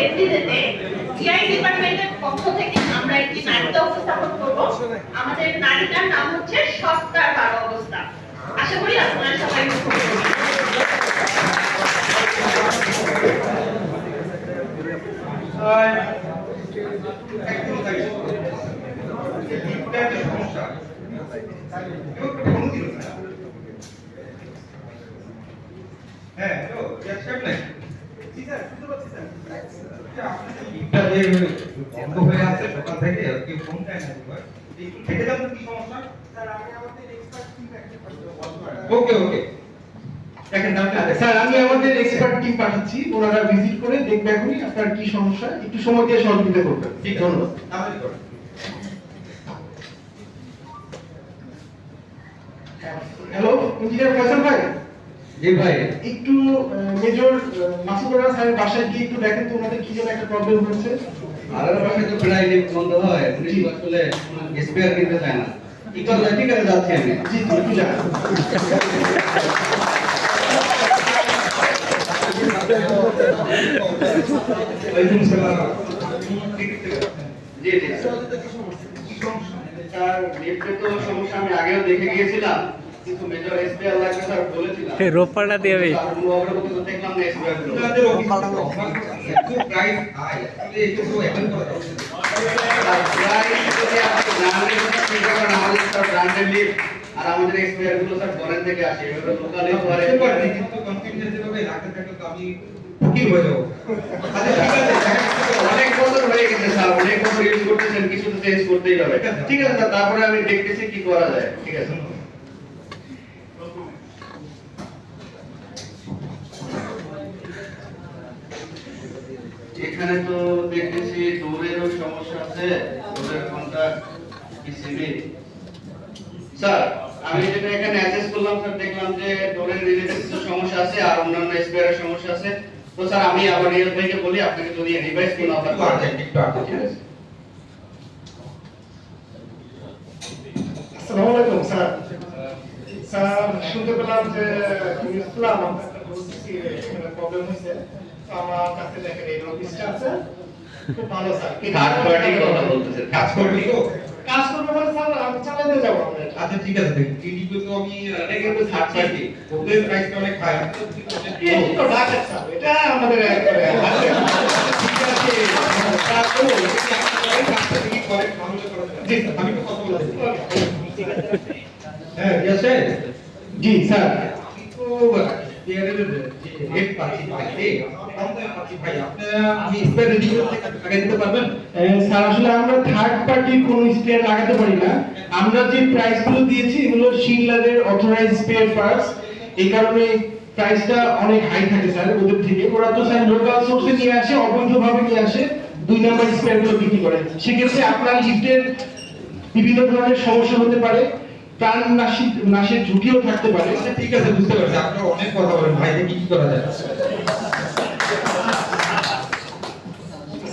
এপ্রিলেতে GI ডিপার্টমেন্টের পক্ষ থেকে আমরা একটি নাটিকা উপস্থাপন করব। আমাদের নাটিকার নাম হচ্ছে সস্তার বারো অবস্থা। আশা করি আপনারা সবাই হ্যাঁ গ্যাস কাট নাই জি স্যার শুনতে পাচ্ছি স্যার আচ্ছা আপনার যে লিফটটা যে বন্ধ হয়ে আছে সকাল থেকে আর ফোন টাইম আছে থেকে যান কি সমস্যা স্যার আমি আমাদের এক্সপার্ট টিম ওকে ওকে দেখেন তাহলে স্যার আমি আমাদের এক্সপার্ট টিম পাঠাচ্ছি ওনারা ভিজিট করে দেখবে এখনই আপনার কি সমস্যা। একটু সময় দিয়ে সহযোগিতা করবেন ঠিক ধন্যবাদ। তাহলে করুন হ্যালো ইঞ্জিনিয়ার ফয়সাল ভাই? জি ভাই। একটু মেজর মাসুদরা স্যারের বাসায় গিয়ে একটু দেখেন তো ওনাদের কি যেন একটা প্রবলেম হচ্ছে আর পাশে তো প্রায় লিফট বন্ধ হয় পুলিশ আসলে স্পেয়ার কিনতে চায় না। ঠিক আছে ঠিক আছে যাচ্ছি আমি। জি একটু যান। ওয়ালাইকুম সালাম। জি জি। স্যার লিফটে তো সমস্যা আমি আগেও দেখে গিয়েছিলাম। কিন্তু মেজর স্পেয়ার লাগবে স্যার বলেছিলাম এই রোপ পাল্টা দিয়ে হবে। আর কোনো অগ্রগতি তো দেখলাম না স্পেয়ারগুলো আপনাদের অফিসে একটু প্রাইস হাই আসলে একটু অ্যাটেন্ড করা যাচ্ছে আর প্রায় যদি আপনি ব্র্যান্ডের কথা চিন্তা করেন আমাদের স্যার ব্র্যান্ডের লিফট আর আমাদের স্পেয়ারগুলো স্যার ফরেন থেকে আসে এভাবে লোকালি করে বুঝতে পারছি কিন্তু কনফিডেন্স এভাবে রাখতে থাকলে তো আমি ফকির হয়ে যাব আচ্ছা ঠিক আছে দেখা যাচ্ছে তো অনেক বছর হয়ে গেছে স্যার অনেক বছর ইউজ করতেছেন কিছু তো চেঞ্জ করতেই হবে ঠিক আছে স্যার তারপরে আমি দেখতেছি কি করা যায় ঠিক আছে এখানে তো দেখতেছি ডোরেরও সমস্যা আছে ডোরের কোনটা পিসিবি স্যার আমি যেটা এখানে অ্যাসেস করলাম স্যার দেখলাম যে ডোরের রিলেটেড কিছু সমস্যা আছে আর অন্যান্য স্পেয়ারের সমস্যা আছে। তো স্যার আমি আবার রিয়েল ভাইকে বলি আপনাকে যদি রিভাইস কোনো অফার একটু আর্জেন্ট একটু আর্জেন্ট ঠিক আছে। আসসালামু আলাইকুম স্যার। স্যার শুনতে পেলাম যে ইসলাম আপনার প্রবলেম হয়েছে। আমার কাছে দেখেন এই অফিসটা আছে। খুব ভালো স্যার। থার্ড পার্টি কথা বলতেছে কাজ করবি তো কাজ করব মানে স্যার আমি চালাতে যাব আচ্ছা ঠিক আছে তো আমি থার্ড পার্টি ওদের অনেক হাই তো ঢাকা স্যার। এটা আমাদের ঠিক জি স্যার আমি তো কথা বলে হ্যাঁ জি স্যার। আমি তো বিয়ারের সেক্ষেত্রে আপনার লিফটের বিভিন্ন ধরনের সমস্যা হতে পারে। প্রাণ নাশের ঝুঁকিও থাকতে পারে। আচ্ছা ঠিক আছে, বুঝতে পারছি। আপনারা অনেক কথা বলেন। ভাই কি করা যায়?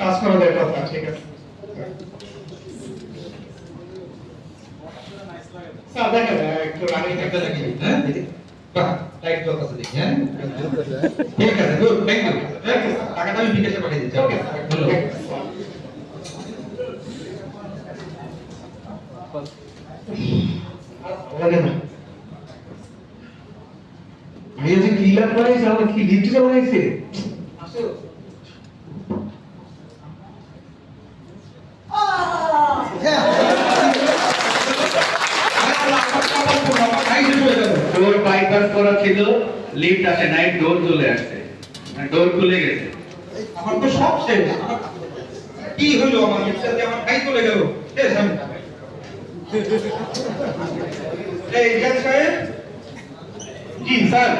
কাজ করা যায় কথা ঠিক আছে। স্যার দেখেন একটু রানিং একটা লাগিয়ে হ্যাঁ? বাহ লাইট জ্বলতেছে দেখি হ্যাঁ? ঠিক আছে good thank you thank you টাকাটা আমি বিকাশে পাঠিয়ে দিচ্ছি ওকে ধন্যবাদ ভাইয়া যে ক্লিয়ার বানাইছে আমরা কি বানাইছে ডোর বাইপাস করা ছিল লিফট আসে নাই ডোর চলে আসছে। ডোর খুলে গেছে। আমার তো সব শেষ। কি হলো আমার? ইচ্ছাতে আমার খাই চলে গেল। শেষ আমি। এই সাহেব জি স্যার।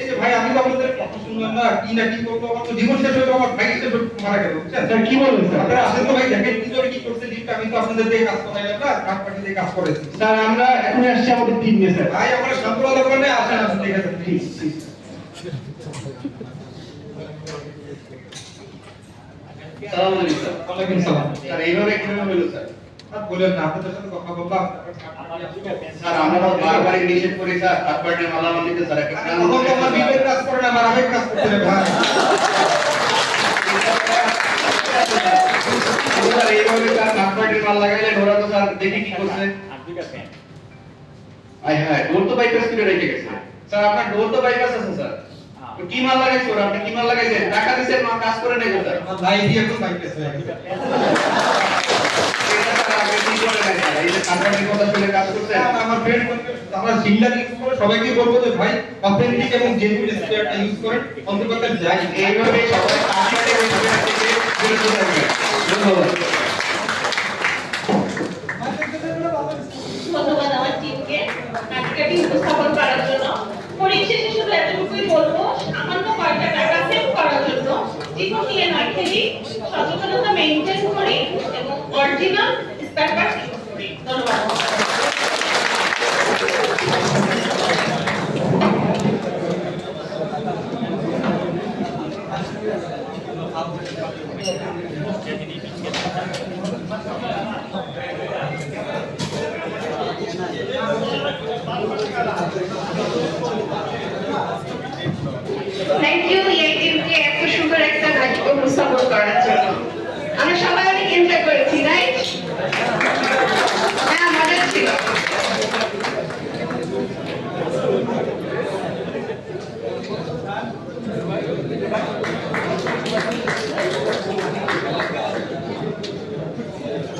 এই যে ভাই আমি তো আপনাদের কথা শুনলাম না কি না কি করব? আমার তো জীবন হয়ে আমার ভাই শেষ মারা গেল স্যার কি বলেন স্যার? আপনারা আসেন তো ভাই দেখেন কি করে কি করছে লিফট আমি তো আপনাদের দিয়ে কাজ করাইলাম না কাজ পার্টি দিয়ে কাজ করেছি স্যার আমরা এখন আসছি আমাদের টিম নিয়ে স্যার। ভাই আমরা শান্তলা দোকানে আসেন আসেন ঠিক আছে প্লিজ সালাম আলাইকুম স্যার। ওয়ালাইকুম সালাম। স্যার এইভাবে কীভাবে হলো স্যার? আর বলেন না আপনাদের সাথে কথা বললাম স্যার আমরা তো নিষেধ করি স্যার থার্ড পার্টির মালামাল স্যার একটা আমার বিবেক কাজ করে না আমার আবেগ কাজ করতে ভাই। এইভাবে স্যার থার্ড মাল লাগাইলে ওরা তো স্যার দেখি কি করছে। আয় হ্যাঁ ডোর তো বাইপাস করে রেখে গেছে। স্যার আপনার ডোর তো বাইপাস আছে স্যার। কি মাল লাগাইছে ওরা? আপনি কি মাল লাগাইছেন? টাকা দিছেন মা কাজ করে নেই স্যার আমার দিয়ে এখন বাইকেস হয়ে গেছে। আমার সিঙ্গেল ইউজ করে সবাইকে বলব যে ভাই অথেন্টিক এবং জেনুইন স্পেয়ারটা ইউজ করেন অন্তত যাই এইভাবে সবাই থাকবেন ধন্যবাদ ধন্যবাদ আমার টিমকে নাটকটি উপস্থাপন করার জন্য। পরিশেষে শুধু এতটুকুই বলব, সামান্য কয়েকটা টাকা সেভ করার জন্য। জীবন নিয়ে না খেলি, সচেতনতা মেনটেন করি এবং অরিজিনাল স্পেয়ার পার্টস ইউজ করি ধন্যবাদ থ্যাংক ইউ এই টিমকে এত সুন্দর একটা নাটক উপস্থাপন করার জন্য আমরা সবাই অনেক এনজয় করেছি রাইট হ্যাঁ মজা ছিল এনাকে আমন্ত্রণ জানাচ্ছি স্টেজে আসার জন্য আমাদের এনআই টিম যারা নাটক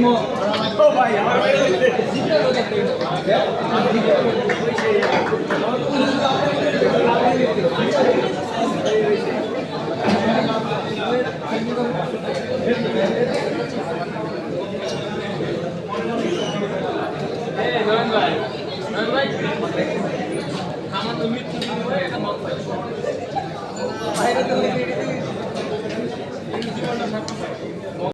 Hey, Nolan